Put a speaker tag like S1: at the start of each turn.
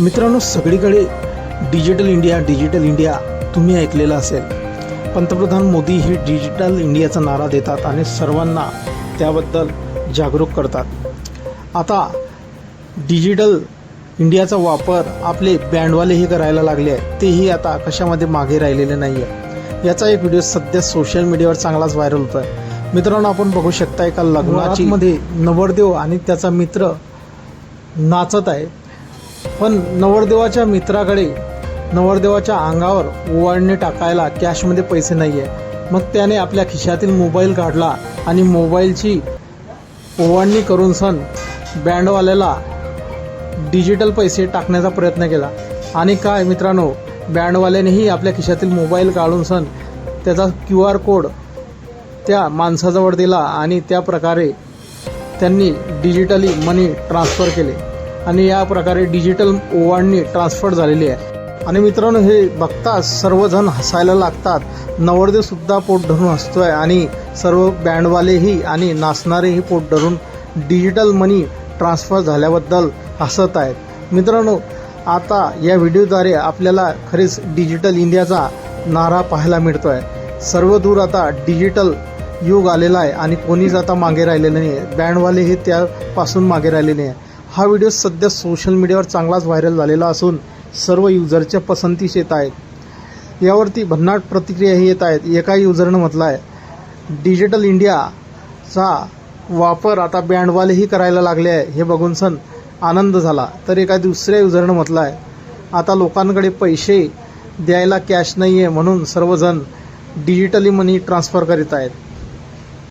S1: मित्रांनो सगळीकडे digital India digital India तुम्ही ऐकलेलं असेल. पंतप्रधान मोदी ही डिजिटल इंडियाचा नारा देतात आणि सर्वांना त्याबद्दल जागरूक करतात. आता डिजिटल इंडियाचा वापर आपले बँडवालेही करायला लागले आहेत. तेही आता कशामध्ये मागे राहिलेले नाही आहे याचा एक व्हिडिओ सध्या सोशल मीडियावर चांगलाच व्हायरल होतो आहे मित्रांनो आपण बघू शकता एका लग्नाची मध्ये नवरदेव आणि त्याचा मित्र नाचत आहे. पण नवरदेवाच्या मित्राकडे नवरदेवाच्या अंगावर ओवाळणी टाकायला कॅशमध्ये पैसे नाही आहे मग त्याने आपल्या खिशातील मोबाईल काढला आणि मोबाईलची ओवाळणी करून सण बँडवाल्याला डिजिटल पैसे टाकण्याचा प्रयत्न केला. आणि काय मित्रांनो बँडवाल्यानेही आपल्या खिशातील मोबाईल काढून सण त्याचा क्यू आर कोड त्या माणसाजवळ दिला आणि त्या प्रकारे त्यांनी डिजिटली मनी ट्रान्सफर केले. आणि या प्रकारे डिजिटल ओवाळणी ट्रान्सफर झालेली आहे. आणि मित्रांनो हे बघताच सर्वजण हसायला लागतात. नवरदेसुद्धा पोट धरून हसतोय आणि सर्व बँडवालेही आणि नाचणारेही पोट धरून डिजिटल मनी ट्रान्सफर झाल्याबद्दल हसत आहेत. मित्रांनो आता या व्हिडिओद्वारे आपल्याला खरेच डिजिटल इंडियाचा नारा पाहायला मिळतोय. सर्व दूर आता डिजिटल युग आलेला आहे आणि कोणीच आता मागे राहिलेलं नाही आहे बँडवाले हे त्यापासून मागे राहिलेले आहे. हा व्हिडिओ सध्या सोशल मीडियावर चांगलाच व्हायरल झालेला असून सर्व युजरच्या पसंतीस येत आहेत. यावरती भन्नाट प्रतिक्रियाही येत आहेत. एका युजरनं म्हटलं आहे डिजिटल इंडियाचा वापर आता बँडवालेही करायला लागले आहे. हे बघून सण आनंद झाला. तर एका दुसऱ्या युजरनं म्हटलं आहे आता लोकांकडे पैसे द्यायला कॅश नाही आहे म्हणून सर्वजण डिजिटली मनी ट्रान्सफर करीत आहेत.